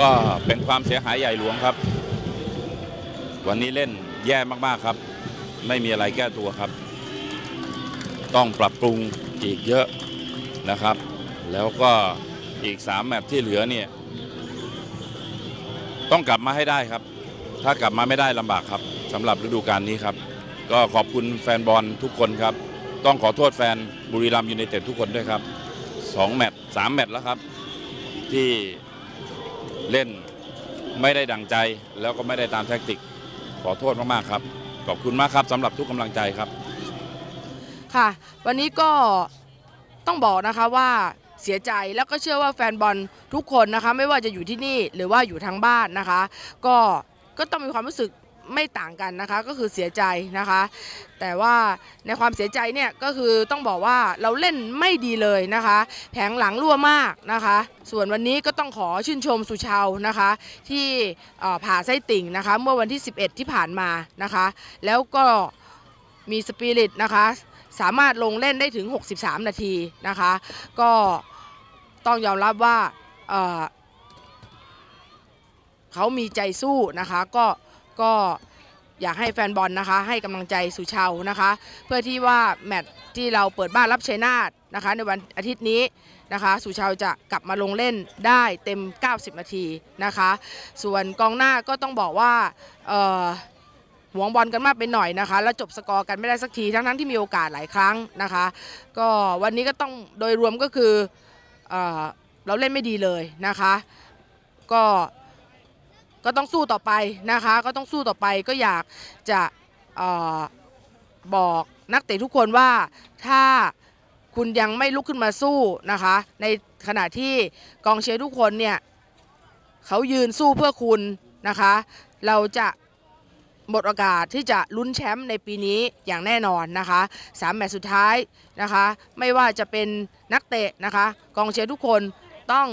ก็เป็นความเสียหายใหญ่หลวงครับ วันนี้เล่นแย่มากๆครับ ไม่มีอะไรแก้ตัวครับ ต้องปรับปรุงอีกเยอะนะครับ แล้วก็อีก 3 แมตช์ที่เหลือเนี่ยต้องกลับมาให้ได้ครับ ถ้ากลับมาไม่ได้ลำบากครับสำหรับฤดูกาลนี้ครับ ก็ขอบคุณแฟนบอลทุกคนครับ ต้องขอโทษแฟนบุรีรัมย์ยูไนเต็ดทุกคนด้วยครับสองแมตช์สามแมตช์แล้วครับ ที่ เล่นไม่ได้ดังใจแล้วก็ไม่ได้ตามแท็กติก ขอโทษมากๆครับ ขอบคุณมากครับสำหรับทุกกำลังใจครับ ค่ะ วันนี้ก็ต้องบอกนะคะว่าเสียใจแล้วก็เชื่อว่าแฟนบอลทุกคนนะคะ ไม่ว่าจะอยู่ที่นี่หรือว่าอยู่ทางบ้านนะคะ ก็ก็ต้องมีความรู้สึก ไม่ต่างกันนะคะ ก็คือเสียใจนะคะ แต่ว่าในความเสียใจเนี่ยก็คือต้องบอกว่าเราเล่นไม่ดีเลยนะคะ แผงหลังรั่วมากนะคะ ส่วนวันนี้ก็ต้องขอชื่นชมสุชาวนะคะ ที่ผ่าไส้ติ่งนะคะ เมื่อวันที่ 11 ที่ผ่านมานะคะ แล้วก็มีสปิริตนะคะสามารถลงเล่นได้ถึง 63 นาทีนะคะ ก็ต้องยอมรับว่าเขามีใจสู้นะคะ ก็ ก็อยากให้แฟนบอลนะคะ ให้กำลังใจสุชาวนะคะ เพื่อที่ว่าแมตช์ที่เราเปิดบ้านรับชัยนาทนะคะ ในวันอาทิตย์นี้นะคะสุชาวจะกลับมาลงเล่นได้เต็ม 90 นาทีนะคะ ส่วนกองหน้าก็ต้องบอกว่าหวงบอลกันมากไปหน่อยนะคะ แล้วจบสกอร์กันไม่ได้สักทีทั้งๆที่มีโอกาสหลายครั้งนะคะ ก็วันนี้ก็ต้องโดยรวมก็คือเอเราเล่นไม่ดีเลยนะคะ ก็ ก็ต้องสู้ต่อไปนะคะ ก็ต้องสู้ต่อไปก็อยากจะออบอกนักเตะทุกคนว่าถ้าคุณยังไม่ลุกขึ้นมาสู้นะคะ ในขณะที่กองเชียร์ทุกคนเนี่ยเขายืนสู้เพื่อคุณนะคะ เราจะหมดโอกาสที่จะลุ้นแชมป์ในปีนี้อย่างแน่นอนนะคะสามแมตช์สุดท้ายนะคะ ไม่ว่าจะเป็นนักเตะนะคะ กองเชียร์ทุกคนต้อง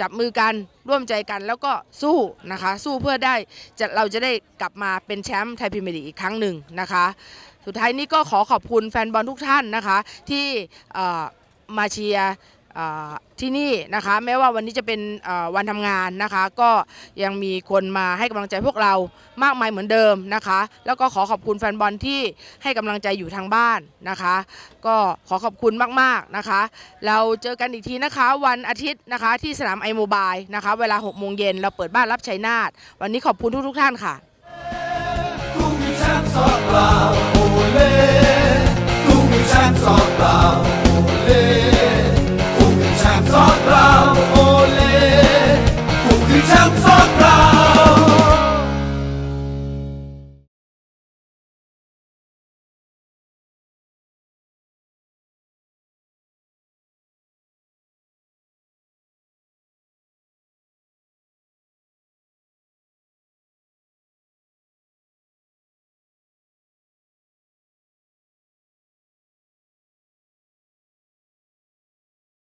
จับมือกันร่วมใจกันแล้วก็สู้นะคะ สู้เพื่อได้จะเราจะได้กลับมาเป็นแชมป์ไทยพรีเมียร์ลีกอีกครั้งหนึ่งนะคะ สุดท้ายนี้ก็ขอขอบคุณแฟนบอลทุกท่านนะคะ ที่มาเชียร์ ที่นี่นะคะแม้ว่าวันนี้จะเป็นวันทำงานนะคะ ก็ยังมีคนมาให้กำลังใจพวกเรามากมายเหมือนเดิมนะคะ แล้วก็ขอขอบคุณแฟนบอลที่ให้กำลังใจอยู่ทางบ้านนะคะ ก็ขอขอบคุณมากๆนะคะ เราเจอกันอีกทีนะคะ วันอาทิตย์นะคะที่สนามไอโมบายนะคะเวลา6โมงเย็นเราเปิดบ้านรับชัยนาทวันนี้ขอบคุณทุกๆท่านค่ะ